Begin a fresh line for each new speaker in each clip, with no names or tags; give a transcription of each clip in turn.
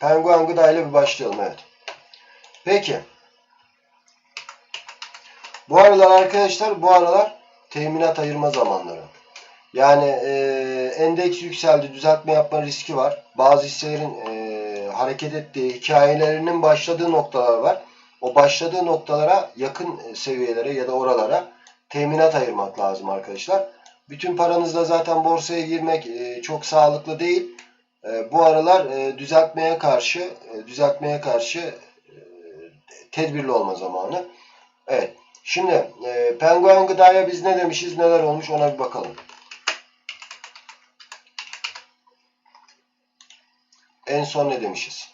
Penguen gıda ile bir başlayalım. Evet. Peki. Bu aralar arkadaşlar bu aralar teminat ayırma zamanları. Yani e, endeks yükseldi, düzeltme yapma riski var. Bazı hisselerin e, hareket ettiği, hikayelerinin başladığı noktalar var. O başladığı noktalara yakın seviyelere ya da oralara teminat ayırmak lazım arkadaşlar. Bütün paranızla zaten borsaya girmek e, çok sağlıklı değil. E, bu aralar e, düzeltmeye karşı e, düzeltmeye karşı e, tedbirli olma zamanı. Evet. Şimdi e, penguen gıdaya biz ne demişiz, neler olmuş ona bir bakalım. En son ne demişiz?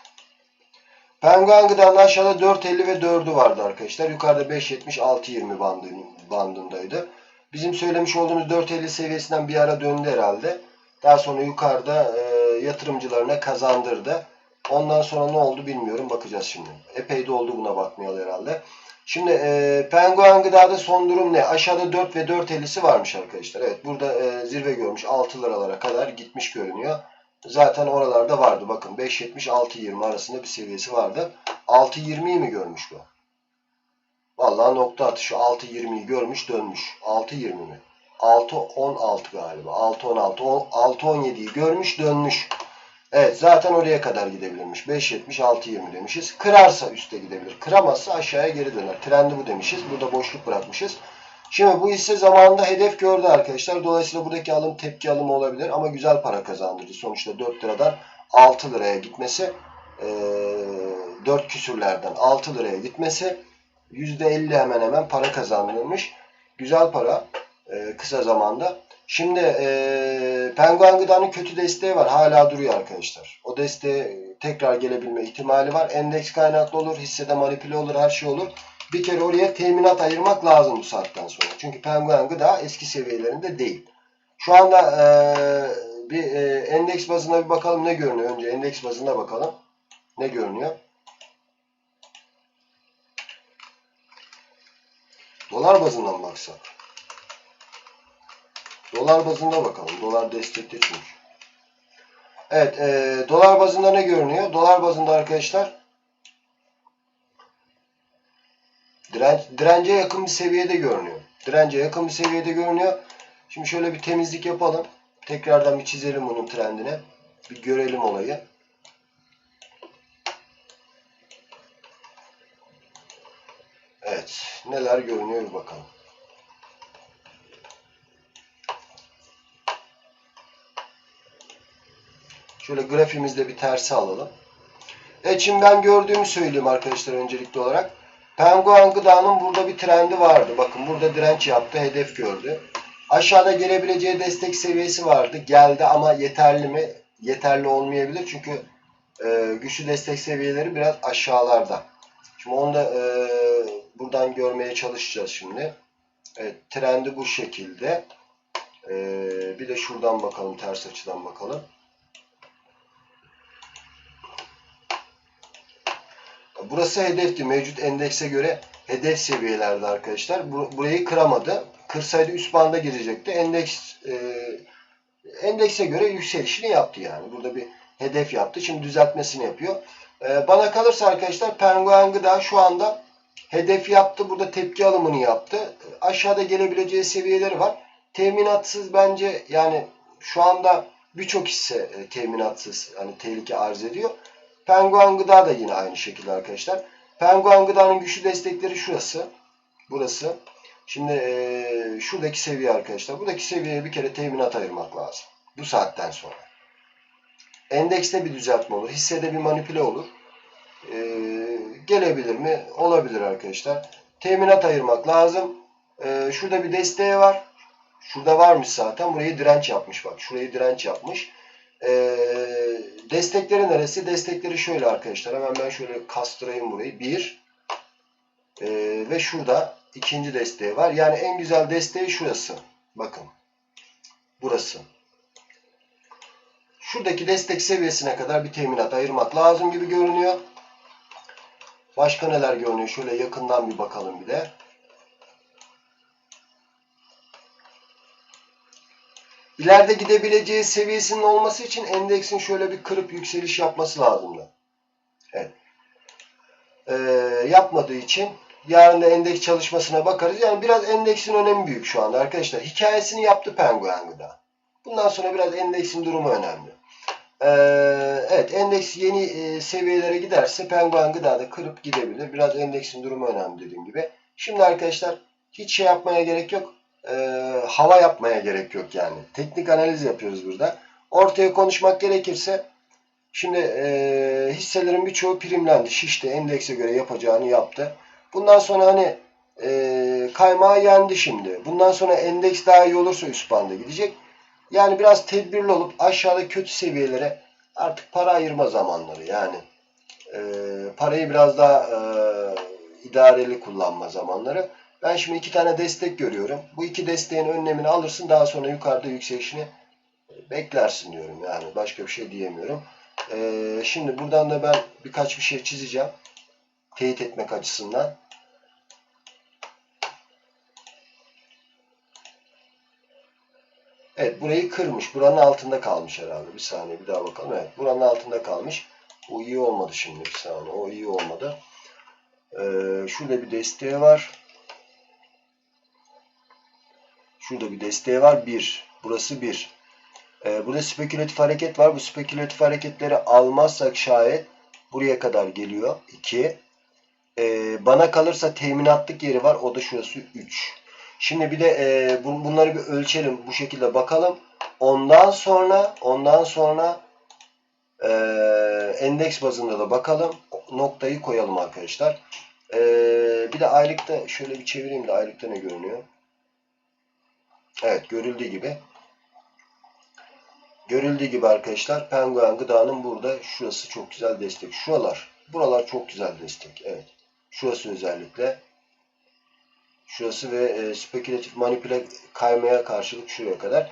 Penguen gıdanın aşağıda 4.50 ve 4'ü vardı arkadaşlar. Yukarıda 5.70 6.20 bandı, bandındaydı. Bizim söylemiş olduğumuz 4.50 seviyesinden bir ara döndü herhalde. Daha sonra yukarıda e, yatırımcılarına kazandırdı. Ondan sonra ne oldu bilmiyorum. Bakacağız şimdi. Epey de oldu buna bakmayalı herhalde. Şimdi e, penguen gıdada son durum ne? Aşağıda 4 ve 4.50'si varmış arkadaşlar. Evet burada e, zirve görmüş. 6 liralara kadar gitmiş görünüyor. Zaten oralarda vardı. Bakın 5.70-6.20 arasında bir seviyesi vardı. 6.20'yi mi görmüş bu? Vallahi nokta atışı 6.20'yi görmüş dönmüş. 6.20 mi? 6.16 galiba. 6.16. 6.17'yi görmüş dönmüş. Evet zaten oraya kadar gidebilirmiş. 5.70 6.20 demişiz. Kırarsa üste gidebilir. Kıramazsa aşağıya geri döner. Trendi bu demişiz. Burada boşluk bırakmışız. Şimdi bu hisse zamanında hedef gördü arkadaşlar. Dolayısıyla buradaki alım tepki alımı olabilir ama güzel para kazandırdı. Sonuçta 4 liradan 6 liraya gitmesi 4 küsürlerden 6 liraya gitmesi %50 hemen hemen para kazandırılmış. Güzel para kısa zamanda. Şimdi e, Penguen Gıda'nın kötü desteği var. Hala duruyor arkadaşlar. O desteğe tekrar gelebilme ihtimali var. Endeks kaynaklı olur, hissede manipüle olur, her şey olur. Bir kere oraya teminat ayırmak lazım bu saatten sonra. Çünkü Penguen Gıda eski seviyelerinde değil. Şu anda e, bir e, endeks bazına bir bakalım ne görünüyor. Önce endeks bazına bakalım. Ne görünüyor? Dolar bazından baksak. Dolar bazında bakalım. Dolar destekli çünkü. Evet. E, dolar bazında ne görünüyor? Dolar bazında arkadaşlar direnç, dirence yakın bir seviyede görünüyor. Dirence yakın bir seviyede görünüyor. Şimdi şöyle bir temizlik yapalım. Tekrardan bir çizelim bunun trendine. Bir görelim olayı. Evet. Neler görünüyor bakalım. Şöyle grafimizde bir tersi alalım. Evet şimdi ben gördüğümü söyleyeyim arkadaşlar öncelikli olarak. Penguen gıdanın burada bir trendi vardı. Bakın burada direnç yaptı, hedef gördü. Aşağıda gelebileceği destek seviyesi vardı. Geldi ama yeterli mi? Yeterli olmayabilir. Çünkü e, güçlü destek seviyeleri biraz aşağılarda. Şimdi onu da e, buradan görmeye çalışacağız şimdi. Evet, trendi bu şekilde. E, bir de şuradan bakalım, ters açıdan bakalım. Burası hedefti. Mevcut endekse göre hedef seviyelerde arkadaşlar. Burayı kıramadı. Kırsaydı üst banda girecekti. Endeks e, endekse göre yükselişini yaptı yani. Burada bir hedef yaptı. Şimdi düzeltmesini yapıyor. E, bana kalırsa arkadaşlar Penguen Gıda şu anda hedef yaptı. Burada tepki alımını yaptı. Aşağıda gelebileceği seviyeleri var. Teminatsız bence yani şu anda birçok hisse e, teminatsız hani tehlike arz ediyor. Penguen gıda da yine aynı şekilde arkadaşlar. Penguen gıdanın güçlü destekleri şurası. Burası. Şimdi e, şuradaki seviye arkadaşlar. Buradaki seviyeye bir kere teminat ayırmak lazım. Bu saatten sonra. Endekste bir düzeltme olur. Hissede bir manipüle olur. E, gelebilir mi? Olabilir arkadaşlar. Teminat ayırmak lazım. E, şurada bir desteği var. Şurada varmış zaten. Burayı direnç yapmış bak. Şurayı direnç yapmış. Ee, destekleri neresi? Destekleri şöyle arkadaşlar. Hemen ben şöyle kastırayım burayı. Bir ee, ve şurada ikinci desteği var. Yani en güzel desteği şurası. Bakın. Burası. Şuradaki destek seviyesine kadar bir teminat ayırmak lazım gibi görünüyor. Başka neler görünüyor? Şöyle yakından bir bakalım bir de. İleride gidebileceği seviyesinin olması için endeksin şöyle bir kırıp yükseliş yapması lazımdı. Evet. Ee, yapmadığı için yarın da endeks çalışmasına bakarız. Yani biraz endeksin önemi büyük şu anda arkadaşlar. Hikayesini yaptı Penguen Gıda. Bundan sonra biraz endeksin durumu önemli. Ee, evet endeks yeni e, seviyelere giderse Penguen Gıda da kırıp gidebilir. Biraz endeksin durumu önemli dediğim gibi. Şimdi arkadaşlar hiç şey yapmaya gerek yok. Ee, hava yapmaya gerek yok yani. Teknik analiz yapıyoruz burada. Ortaya konuşmak gerekirse şimdi e, hisselerin birçoğu primlendi. Şişti. Endekse göre yapacağını yaptı. Bundan sonra hani e, kaymağı yendi şimdi. Bundan sonra endeks daha iyi olursa üst banda gidecek. Yani biraz tedbirli olup aşağıda kötü seviyelere artık para ayırma zamanları. Yani e, parayı biraz daha e, idareli kullanma zamanları. Ben şimdi iki tane destek görüyorum. Bu iki desteğin önlemini alırsın. Daha sonra yukarıda yükselişini beklersin diyorum. Yani başka bir şey diyemiyorum. E, şimdi buradan da ben birkaç bir şey çizeceğim. Teyit etmek açısından. Evet burayı kırmış. Buranın altında kalmış herhalde. Bir saniye bir daha bakalım. Evet buranın altında kalmış. O iyi olmadı şimdi bir saniye. O iyi olmadı. Ee, şurada bir desteği var. Şurada bir desteği var. 1. Burası 1. Ee, burada spekülatif hareket var. Bu spekülatif hareketleri almazsak şayet buraya kadar geliyor. 2. Ee, bana kalırsa teminatlık yeri var. O da şurası 3. Şimdi bir de e, bunları bir ölçelim. Bu şekilde bakalım. Ondan sonra ondan sonra e, endeks bazında da bakalım. Noktayı koyalım arkadaşlar. E, bir de aylıkta şöyle bir çevireyim de aylıkta ne görünüyor. Evet görüldüğü gibi. Görüldüğü gibi arkadaşlar penguen gıdanın burada şurası çok güzel destek. Şuralar. Buralar çok güzel destek. Evet. Şurası özellikle. Şurası ve e, spekülatif manipüle kaymaya karşılık şuraya kadar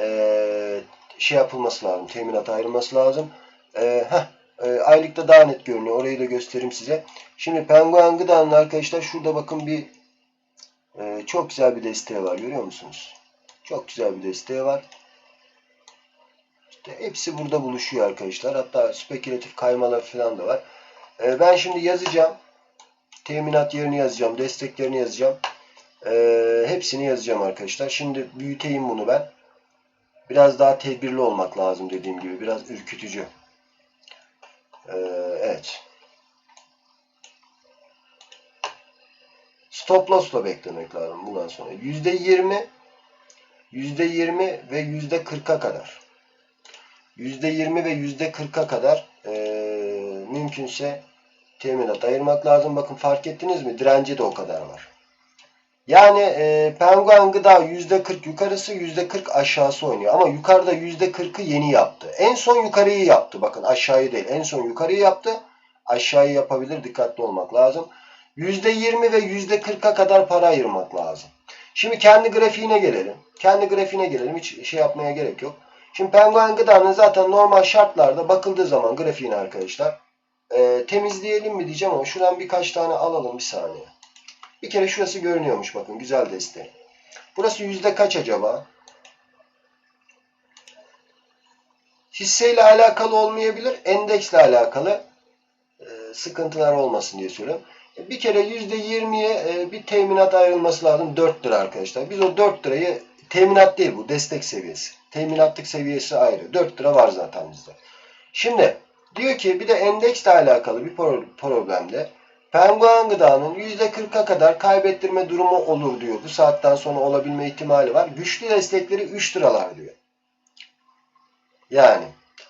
e, şey yapılması lazım. Teminat ayrılması lazım. E, heh, e, aylıkta daha net görünüyor. Orayı da göstereyim size. Şimdi penguen gıdanın arkadaşlar şurada bakın bir e, çok güzel bir desteği var. Görüyor musunuz? Çok güzel bir desteği var. İşte hepsi burada buluşuyor arkadaşlar. Hatta spekülatif kaymalar falan da var. E, ben şimdi yazacağım. Teminat yerini yazacağım. Desteklerini yazacağım. Ee, hepsini yazacağım arkadaşlar. Şimdi büyüteyim bunu ben. Biraz daha tedbirli olmak lazım dediğim gibi. Biraz ürkütücü. Ee, evet. Stop loss'la beklemek lazım bundan sonra. %20 %20 ve %40'a kadar. %20 ve %40'a kadar e, mümkünse teminat ayırmak lazım. Bakın fark ettiniz mi? Direnci de o kadar var. Yani e, penguen gıda %40 yukarısı %40 aşağısı oynuyor. Ama yukarıda %40'ı yeni yaptı. En son yukarıyı yaptı. Bakın aşağıyı değil. En son yukarıyı yaptı. Aşağıyı yapabilir. Dikkatli olmak lazım. %20 ve %40'a kadar para ayırmak lazım. Şimdi kendi grafiğine gelelim. Kendi grafiğine gelelim. Hiç şey yapmaya gerek yok. Şimdi penguen gıdanın zaten normal şartlarda bakıldığı zaman grafiğine arkadaşlar e, temizleyelim mi diyeceğim ama şuradan birkaç tane alalım bir saniye. Bir kere şurası görünüyormuş bakın güzel destek. Burası yüzde kaç acaba? Hisseyle alakalı olmayabilir. Endeksle alakalı e, sıkıntılar olmasın diye söylüyorum. Bir kere yüzde yirmiye e, bir teminat ayrılması lazım. 4 lira arkadaşlar. Biz o 4 lirayı teminat değil bu destek seviyesi. Teminatlık seviyesi ayrı. 4 lira var zaten bizde. Şimdi diyor ki bir de endeksle alakalı bir problemde Penguen gıdanın %40'a kadar kaybettirme durumu olur diyor. Bu saatten sonra olabilme ihtimali var. Güçlü destekleri 3 liralar diyor. Yani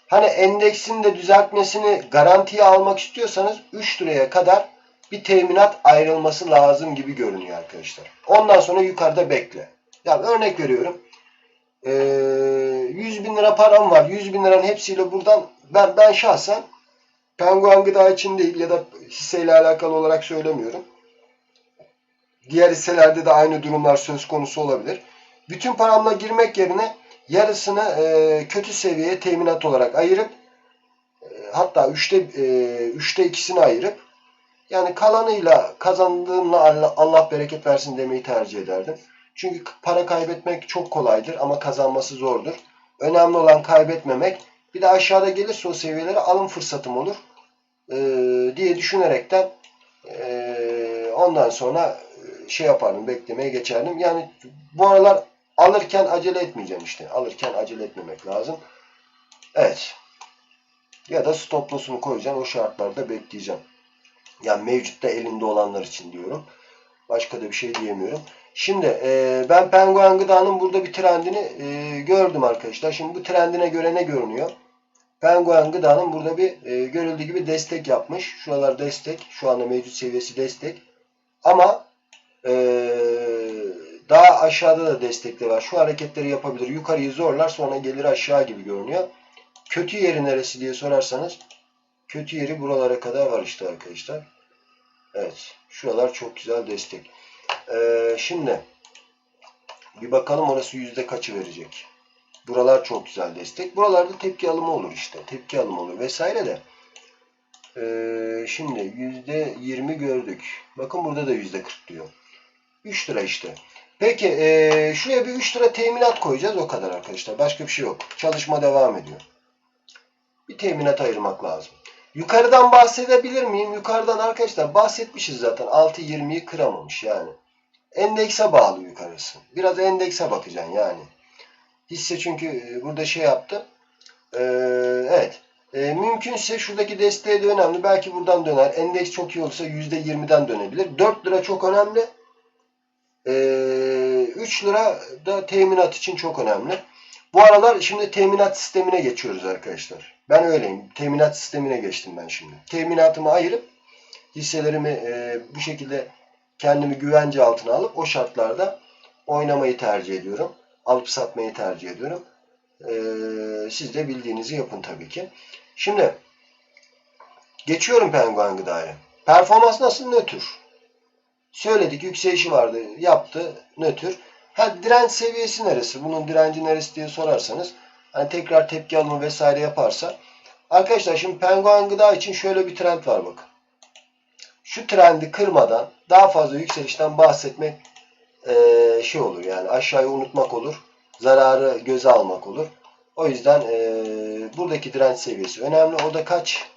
hani endeksin de düzeltmesini garantiye almak istiyorsanız 3 liraya kadar bir teminat ayrılması lazım gibi görünüyor arkadaşlar. Ondan sonra yukarıda bekle. Yani örnek veriyorum. Ee, 100 bin lira param var. 100 bin liranın hepsiyle buradan ben, ben şahsen Penguen gıda için değil ya da hisseyle alakalı olarak söylemiyorum. Diğer hisselerde de aynı durumlar söz konusu olabilir. Bütün paramla girmek yerine yarısını e, kötü seviyeye teminat olarak ayırıp e, hatta üçte, e, üçte ikisini ayırıp yani kalanıyla kazandığımla Allah, bereket versin demeyi tercih ederdim. Çünkü para kaybetmek çok kolaydır ama kazanması zordur. Önemli olan kaybetmemek bir de aşağıda gelirse o seviyelere alım fırsatım olur. e, diye düşünerekten e, ondan sonra e, şey yapardım, beklemeye geçerdim. Yani bu aralar alırken acele etmeyeceğim işte. Alırken acele etmemek lazım. Evet. Ya da stop loss'unu koyacağım. O şartlarda bekleyeceğim. Yani mevcutta elinde olanlar için diyorum. Başka da bir şey diyemiyorum. Şimdi e, ben penguen gıdanın burada bir trendini e, gördüm arkadaşlar. Şimdi bu trendine göre ne görünüyor? Penguen gıdanın burada bir e, görüldüğü gibi destek yapmış. Şuralar destek. Şu anda mevcut seviyesi destek. Ama e, daha aşağıda da destekleri var. Şu hareketleri yapabilir. Yukarıyı zorlar sonra gelir aşağı gibi görünüyor. Kötü yeri neresi diye sorarsanız kötü yeri buralara kadar var işte arkadaşlar. Evet. Şuralar çok güzel destek. Ee, şimdi bir bakalım orası yüzde kaçı verecek. Buralar çok güzel destek. Buralarda tepki alımı olur işte. Tepki alımı olur vesaire de. Ee, şimdi yüzde yirmi gördük. Bakın burada da yüzde kırk diyor. 3 lira işte. Peki ee, şuraya bir 3 lira teminat koyacağız. O kadar arkadaşlar. Başka bir şey yok. Çalışma devam ediyor. Bir teminat ayırmak lazım. Yukarıdan bahsedebilir miyim? Yukarıdan arkadaşlar bahsetmişiz zaten. 6.20'yi kıramamış yani. Endekse bağlı yukarısı. Biraz endekse bakacaksın yani. Hisse çünkü burada şey yaptı. Ee, evet. Ee, mümkünse şuradaki desteğe de önemli. Belki buradan döner. Endeks çok iyi olursa %20'den dönebilir. 4 lira çok önemli. Ee, 3 lira da teminat için çok önemli. Bu aralar şimdi teminat sistemine geçiyoruz arkadaşlar. Ben öyleyim. Teminat sistemine geçtim ben şimdi. Teminatımı ayırıp hisselerimi e, bu şekilde kendimi güvence altına alıp o şartlarda oynamayı tercih ediyorum. Alıp satmayı tercih ediyorum. E, siz de bildiğinizi yapın tabii ki. Şimdi geçiyorum penguen gıdaya. Performans nasıl? Nötr. Söyledik yükselişi vardı. Yaptı. Nötr. Ha, direnç seviyesi neresi? Bunun direnci neresi diye sorarsanız hani tekrar tepki alımı vesaire yaparsa arkadaşlar şimdi penguen gıda için şöyle bir trend var bakın. Şu trendi kırmadan daha fazla yükselişten bahsetmek e, şey olur yani aşağıya unutmak olur. Zararı göze almak olur. O yüzden e, buradaki direnç seviyesi önemli. O da kaç?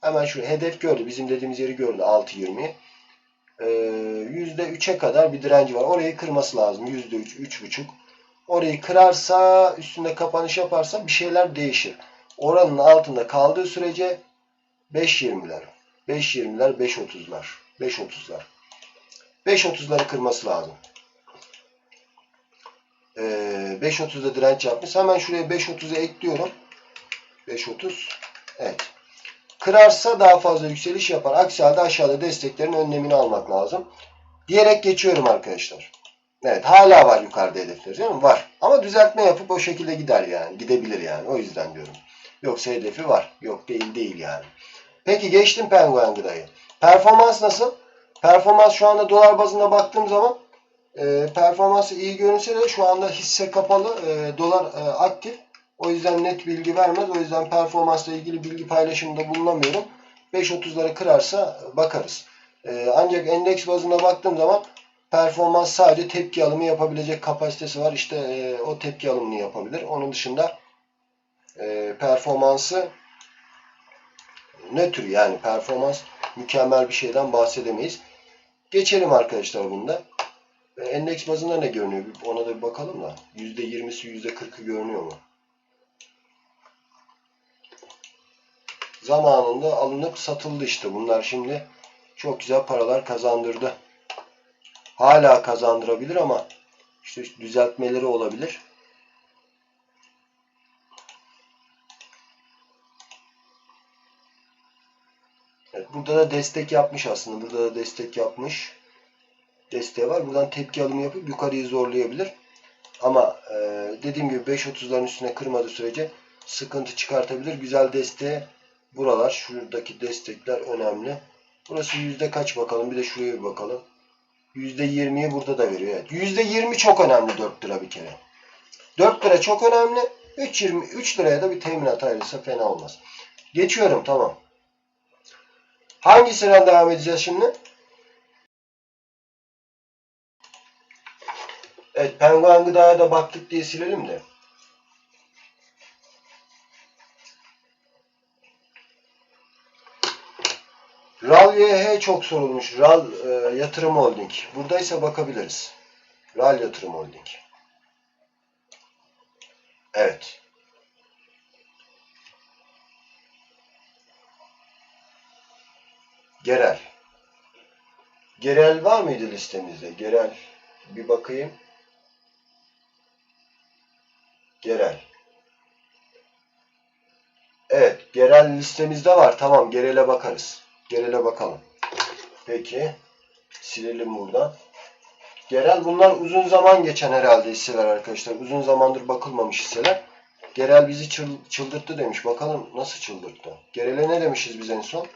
Hemen şu hedef gördü. Bizim dediğimiz yeri gördü. 6.20'yi. %3'e kadar bir direnci var. Orayı kırması lazım. %3, 3.5. Orayı kırarsa, üstünde kapanış yaparsa bir şeyler değişir. Oranın altında kaldığı sürece 5.20'ler, 5.20'ler, 5.30'lar, 5.30'lar. 5.30'ları kırması lazım. Ee, 5.30'da direnç yapmış. Hemen şuraya 5.30'u ekliyorum. 5.30. Evet. Kırarsa daha fazla yükseliş yapar. Aksi halde aşağıda desteklerin önlemini almak lazım. Diyerek geçiyorum arkadaşlar. Evet hala var yukarıda hedefler değil mi? Var. Ama düzeltme yapıp o şekilde gider yani. Gidebilir yani. O yüzden diyorum. Yoksa hedefi var. Yok değil değil yani. Peki geçtim penguen gıdayı. Performans nasıl? Performans şu anda dolar bazında baktığım zaman e, performansı iyi görünse de şu anda hisse kapalı. E, dolar e, aktif. O yüzden net bilgi vermez. O yüzden performansla ilgili bilgi paylaşımında bulunamıyorum. 5.30'ları kırarsa bakarız. Ee, ancak endeks bazına baktığım zaman performans sadece tepki alımı yapabilecek kapasitesi var. İşte e, o tepki alımını yapabilir. Onun dışında e, performansı nötr yani performans mükemmel bir şeyden bahsedemeyiz. Geçelim arkadaşlar bunda. E, endeks bazında ne görünüyor? Ona da bir bakalım da. %20'si %40'ı görünüyor mu? Zamanında alınıp satıldı işte. Bunlar şimdi çok güzel paralar kazandırdı. Hala kazandırabilir ama işte düzeltmeleri olabilir. Evet, burada da destek yapmış aslında. Burada da destek yapmış. Desteği var. Buradan tepki alımı yapıp yukarıyı zorlayabilir. Ama e, dediğim gibi 5.30'ların üstüne kırmadığı sürece sıkıntı çıkartabilir. Güzel desteğe Buralar şuradaki destekler önemli. Burası yüzde kaç bakalım. Bir de şuraya bir bakalım. Yüzde yirmiyi burada da veriyor. Evet. Yüzde yirmi çok önemli 4 lira bir kere. 4 lira çok önemli. 3, 20, 3 liraya da bir teminat ayrılsa fena olmaz. Geçiyorum tamam. Hangisinden devam edeceğiz şimdi? Evet penguen gıdaya da baktık diye silelim de. RAL YH çok sorulmuş. RAL e, Yatırım Holding. Buradaysa bakabiliriz. RAL Yatırım Holding. Evet. Gerel. Gerel var mıydı listemizde? Gerel. Bir bakayım. Gerel. Evet. Gerel listemizde var. Tamam. Gerel'e bakarız. Gerel'e bakalım. Peki. Silelim buradan. Gerel bunlar uzun zaman geçen herhalde hisseler arkadaşlar. Uzun zamandır bakılmamış hisseler. Gerel bizi çıl- çıldırttı demiş. Bakalım nasıl çıldırttı. Gerel'e ne demişiz biz en son?